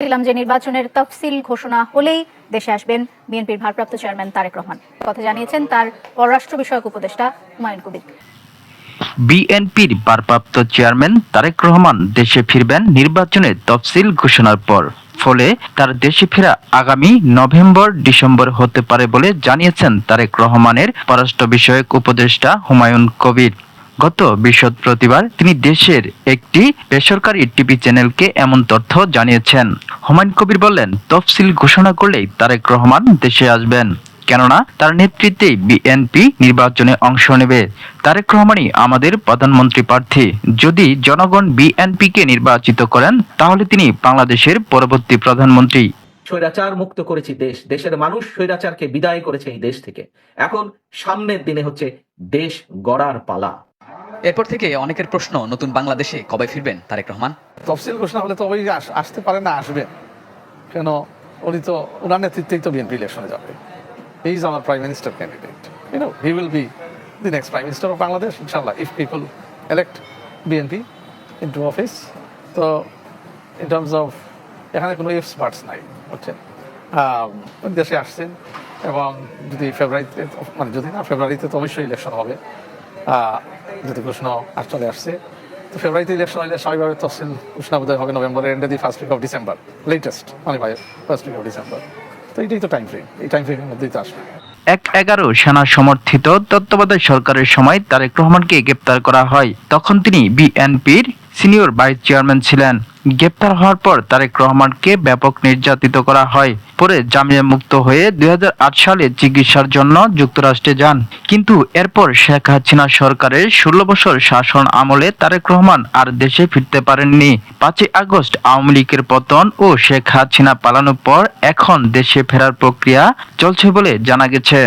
বলছিলাম যে নির্বাচনের তফসিল ঘোষণা হলেই দেশে আসবেন বিএনপির ভারপ্রাপ্ত চেয়ারম্যান তারেক রহমান। কথা জানিয়েছেন তার পররাষ্ট্র বিষয়ক উপদেষ্টা হুমায়ুন কবির। বিএনপির ভারপ্রাপ্ত চেয়ারম্যান তারেক রহমান দেশে ফিরবেন নির্বাচনের তফসিল ঘোষণার পর। ফলে তার দেশে ফেরা আগামী নভেম্বর, ডিসেম্বর হতে পারে বলে জানিয়েছেন তারেক রহমানের পররাষ্ট্র বিষয়ক উপদেষ্টা হুমায়ুন কবির। গত বৃহস্পতিবার তিনি দেশের একটি বেসরকারি টিভি চ্যানেলকে এমন তথ্য জানিয়েছেন। হুমায়ুন কবির বললেন, তফসিল ঘোষণা করলেই তারেক রহমান দেশে আসবেন। কেননা, তার নেতৃত্বেই বিএনপি নির্বাচনে অংশ নেবে। তারেক রহমানই আমাদের প্রধানমন্ত্রী প্রার্থী। যদি জনগণ বিএনপিকে নির্বাচিত করেন, তাহলে তিনি বাংলাদেশের পরবর্তী প্রধানমন্ত্রী। স্বৈরাচার মুক্ত করেছি দেশ। দেশের মানুষ স্বৈরাচারকে বিদায় করেছে এই দেশ থেকে। এখন সামনের দিনে হচ্ছে দেশ গড়ার পালা। এরপর থেকে অনেকের প্রশ্ন, নতুন বাংলাদেশে কবে ফিরবেন তারেক রহমান? তফসিল ঘোষণা হলে তো ওই আসতে পারে না, আসবে। কেন? উনি তো ওনার নেতৃত্বেই তো বিএনপি ইলেকশনে যাবে। হি ইজ আমার prime minister candidate you know he will be the next prime minister of Bangladesh ইনশাল্লাহ if people BNP into office তো ইন টার্মস অফ এখানে কোনো ইফস পার্টস নাই উনি দেশে আসছেন এবং যদি ফেব্রুয়ারিতে মানে যদি না ফেব্রুয়ারিতে তো অবশ্যই ইলেকশন হবে। যদি ঘোষণা আর চলে আসছে। তো ফেব্রুয়ারিতে ইলেকশন হলে স্বাভাবিকভাবে তফসিল ঘোষণা বোধহয় হবে নভেম্বরের এন্ডে the first week of December latest মানে ভাই ফার্স্ট উইক অফ ডিসেম্বর তো এটাই তো টাইম ফ্রেম এই টাইম ফ্রেমের মধ্যেই তো আসবে। এক এগারো সেনা সমর্থিত তত্ত্বাবধায়ক সরকারের সময় তারেক রহমানকে গ্রেপ্তার করা হয়। তখন তিনি বিএনপির সিনিয়র ভাইস চেয়ারম্যান ছিলেন। গ্রেপ্তার হওয়ার পর তারেক রহমানকে ব্যাপক নির্যাতিত করা হয়। পরে জামিনে মুক্ত হয়ে দুই হাজার আট সালে চিকিৎসার জন্য যুক্তরাষ্ট্রে যান। কিন্তু এরপর শেখ হাসিনা সরকারের ষোলো বছর শাসন আমলে তারেক রহমান আর দেশে ফিরতে পারেননি। পাঁচই আগস্ট আওয়ামী লীগের পতন ও শেখ হাসিনা পালানোর পর এখন দেশে ফেরার প্রক্রিয়া চলছে বলে জানা গেছে।